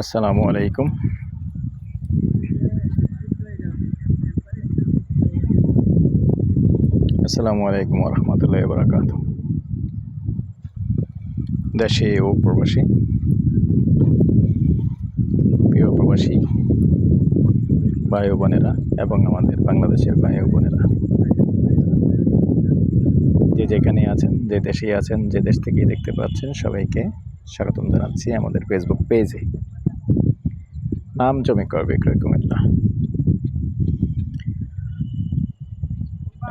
আসসালামু আলাইকুম। আসসালামু আলাইকুম রহমতুল্লাহ বরাকাত দেশে ও প্রবাসী। প্রিয় প্রবাসী ভাই বোনেরা এবং আমাদের বাংলাদেশের ভাই বোনেরা যে যেখানে আছেন, যে দেশেই আছেন, যে দেশ থেকেই দেখতে পাচ্ছেন সবাইকে স্বাগতম জানাচ্ছি আমাদের ফেসবুক পেজে নাম জমি কর বিক্রয় কুমিল্লা?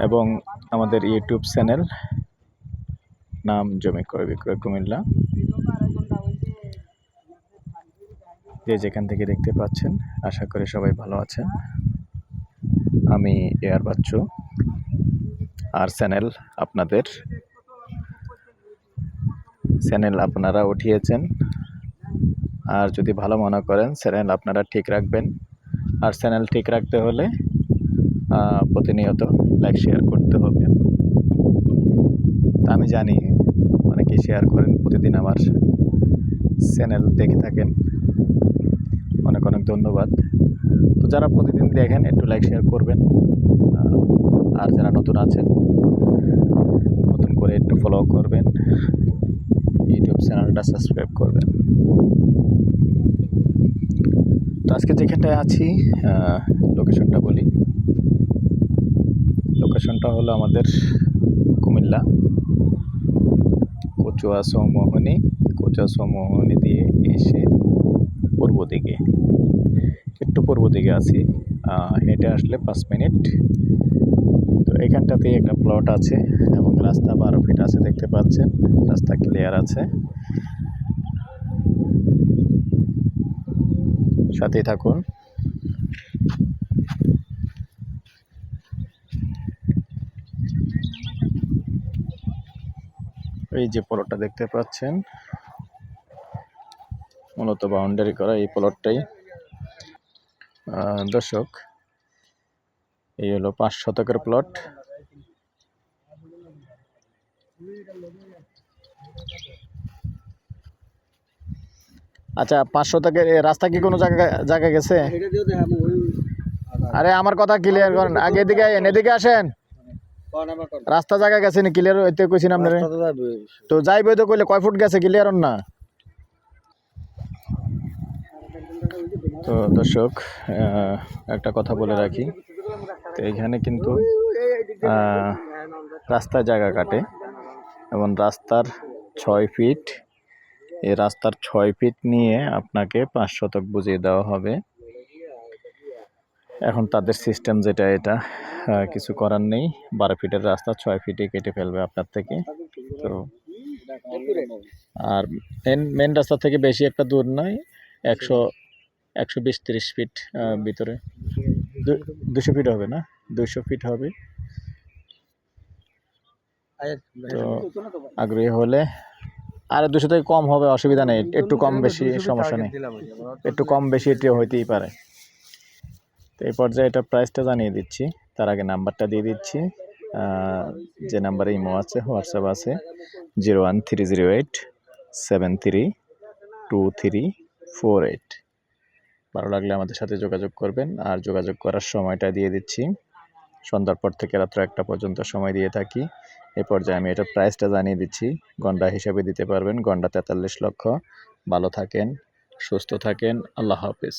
এবং আমাদের ইউটিউব চ্যানেল নাম জমি ক্রয় বিক্রয় কুমিল্লা। যে যেখান থেকে দেখতে পাচ্ছেন, আশা করি সবাই ভালো আছেন। আমি এয়ার বাচ্চু। আর চ্যানেল আপনাদের, চ্যানেল আপনারা উঠিয়েছেন। আর যদি ভালো মনে করেন, চ্যানেল আপনারা ঠিক রাখবেন। আর চ্যানেল ঠিক রাখতে হলে প্রতিনিয়ত লাইক শেয়ার করতে হবে। তা আমি জানি অনেকে শেয়ার করেন, প্রতিদিন আমার চ্যানেল দেখে থাকেন। অনেক অনেক ধন্যবাদ। তো যারা প্রতিদিন দেখেন, একটু লাইক শেয়ার করবেন। আর যারা নতুন আছেন, নতুন করে একটু ফলো করবেন। ইউটিউব চ্যানেলটা সাবস্ক্রাইব করবেন। আজকে যেখানটায় আছি লোকেশনটা বলি। লোকেশনটা হলো আমাদের কুমিল্লা। কচুয়া সৌমোহনী কচুয়া সৌমোহনী দিয়ে এসে পূর্ব দিকে, একটু পূর্ব দিকে আছি। হেঁটে আসলে পাঁচ মিনিট। তো এখানটাতে একটা প্লট আছে এবং রাস্তা বারো ফিট আছে, দেখতে পাচ্ছেন। রাস্তা ক্লিয়ার আছে। সাথেই থাকুন। এই যে প্লটটা দেখতে পাচ্ছেন, মূলত বাউন্ডারি করা এই প্লটটাই দর্শক, এই হলো পাঁচ শতকের প্লট আচ্ছা পাঁচশো থেকে রাস্তা কি কোনো জায়গা জায়গা গেছে? আরে আমার কথা ক্লিয়ার করেন। আগে এদিকে আইন এদিকে আসেন। রাস্তা জায়গা গেছে নি? ক্লিয়ার হইতে কইছেন আপনারা? তো যাইবে তো কইলে কয় ফুট গেছে? ক্লিয়ার না? তো দর্শক একটা কথা বলে রাখি। তো এইখানে কিন্তু আহ, রাস্তায় জায়গা কাটে এবং রাস্তার ছয় ফিট এই রাস্তার ছয় ফিট নিয়ে আপনাকে পাঁচ শতক বুঝিয়ে দেওয়া হবে। এখন তাদের সিস্টেম যেটা, এটা কিছু করার নেই। বারো ফিটের রাস্তা ছয় ফিটে কেটে ফেলবে আপনার থেকে। তো, আর মেন মেন রাস্তা থেকে বেশি একটা দূর নয়, একশো একশো বিশ তিরিশ ফিট ভিতরে। দুশো ফিট হবে না? দুশো ফিট হবে। তো, আগ্রহী হলে আর দুশো থেকে কম হবে অসুবিধা নেই। একটু কম বেশি সমস্যা নেই। একটু কম বেশি এটিও হইতেই পারে। তো এই পর্যায়ে এটা প্রাইসটা জানিয়ে দিচ্ছি। তার আগে নাম্বারটা দিয়ে দিচ্ছি। যে নাম্বারে ইমো আছে হোয়াটসঅ্যাপ আছে zero one three zero eight seven three two three four eight ভালো লাগলে আমাদের সাথে যোগাযোগ করবেন। আর যোগাযোগ করার সময়টা দিয়ে দিচ্ছি। সন্ধ্যার পর থেকে রাত্র একটা পর্যন্ত সময় দিয়ে থাকি। এ পর্যায়ে আমি এটার প্রাইসটা জানিয়ে দিচ্ছি। গন্ডা হিসাবে দিতে পারবেন। গন্ডা তেতাল্লিশ লক্ষ। ভালো থাকেন, সুস্থ থাকেন। আল্লাহ হাফিজ।